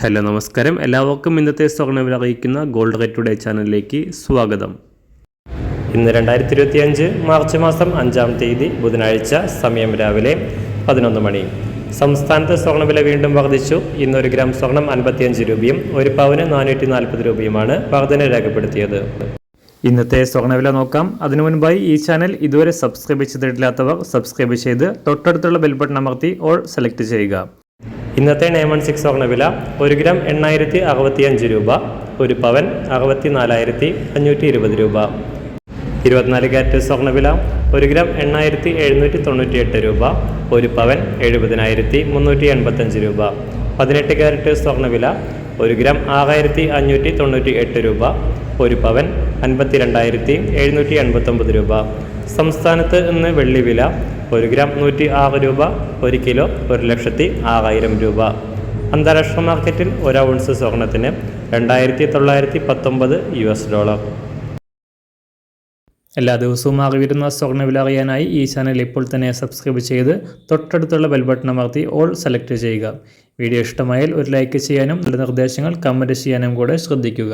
Hello നമസ്കാരം. എല്ലാവർക്കും ഇന്നത്തെ സ്വർണവില അറിയിക്കുന്ന ഗോൾഡ് റേറ്റ് ടുഡേ ചാനലിലേക്ക് സ്വാഗതം. ഇന്ന് രണ്ടായിരത്തി ഇരുപത്തി അഞ്ച് മാർച്ച് മാസം അഞ്ചാം തീയതി ബുധനാഴ്ച സമയം രാവിലെ പതിനൊന്ന് മണി. സംസ്ഥാനത്ത് സ്വർണവില വീണ്ടും വർദ്ധിച്ചു. ഇന്ന് ഒരു ഗ്രാം സ്വർണം അൻപത്തിയഞ്ച് രൂപയും ഒരു പവന് നാനൂറ്റി നാൽപ്പത് രൂപയുമാണ് വർധന രേഖപ്പെടുത്തിയത്. ഇന്നത്തെ സ്വർണവില നോക്കാം. അതിനു മുൻപായി ഈ ചാനൽ ഇതുവരെ സബ്സ്ക്രൈബ് ചെയ്തിട്ടില്ലാത്തവർ സബ്സ്ക്രൈബ് ചെയ്ത് തൊട്ടടുത്തുള്ള ബെൽബട്ടൺ അമർത്തി ഓൾ സെലക്ട് ചെയ്യുക. ഇന്നത്തെ നയൻ വൺ സിക്സ് സ്വർണ വില ഒരു ഗ്രാം എണ്ണായിരത്തി അറുപത്തി അഞ്ച് രൂപ ഒരു പവൻ അറുപത്തി നാലായിരത്തി അഞ്ഞൂറ്റി ഇരുപത് രൂപ. ഇരുപത്തിനാല് ക്യാരറ്റ് സ്വർണവില ഒരു ഗ്രാം എണ്ണായിരത്തി എഴുന്നൂറ്റി തൊണ്ണൂറ്റി എട്ട് രൂപ ഒരു പവൻ എഴുപതിനായിരത്തി മുന്നൂറ്റി എൺപത്തഞ്ച് രൂപ. പതിനെട്ട് ക്യാരറ്റ് സ്വർണവില ഒരു ഗ്രാം ആറായിരത്തി അഞ്ഞൂറ്റി തൊണ്ണൂറ്റി എട്ട് രൂപ ഒരു പവൻ അൻപത്തി രണ്ടായിരത്തി എഴുന്നൂറ്റി എൺപത്തൊമ്പത് രൂപ. സംസ്ഥാനത്ത് ഇന്ന് വെള്ളി വില ഒരു ഗ്രാം നൂറ്റി ആറ് രൂപ ഒരു കിലോ ഒരു ലക്ഷത്തി ആറായിരം രൂപ. അന്താരാഷ്ട്ര മാർക്കറ്റിൽ ഒരു ഔൺസ് സ്വർണത്തിന് രണ്ടായിരത്തി തൊള്ളായിരത്തി പത്തൊമ്പത് യു എസ് ഡോളർ. എല്ലാ ദിവസവും അറിവിരുന്ന സ്വർണവില അറിയാനായി ഈ ചാനൽ ഇപ്പോൾ തന്നെ സബ്സ്ക്രൈബ് ചെയ്ത് തൊട്ടടുത്തുള്ള ബെൽബട്ടൺ അമർത്തി ഓൾ സെലക്ട് ചെയ്യുക. വീഡിയോ ഇഷ്ടമായാൽ ഒരു ലൈക്ക് ചെയ്യാനും നല്ല നിർദ്ദേശങ്ങൾ കമന്റ് ചെയ്യാനും കൂടെ ശ്രദ്ധിക്കുക.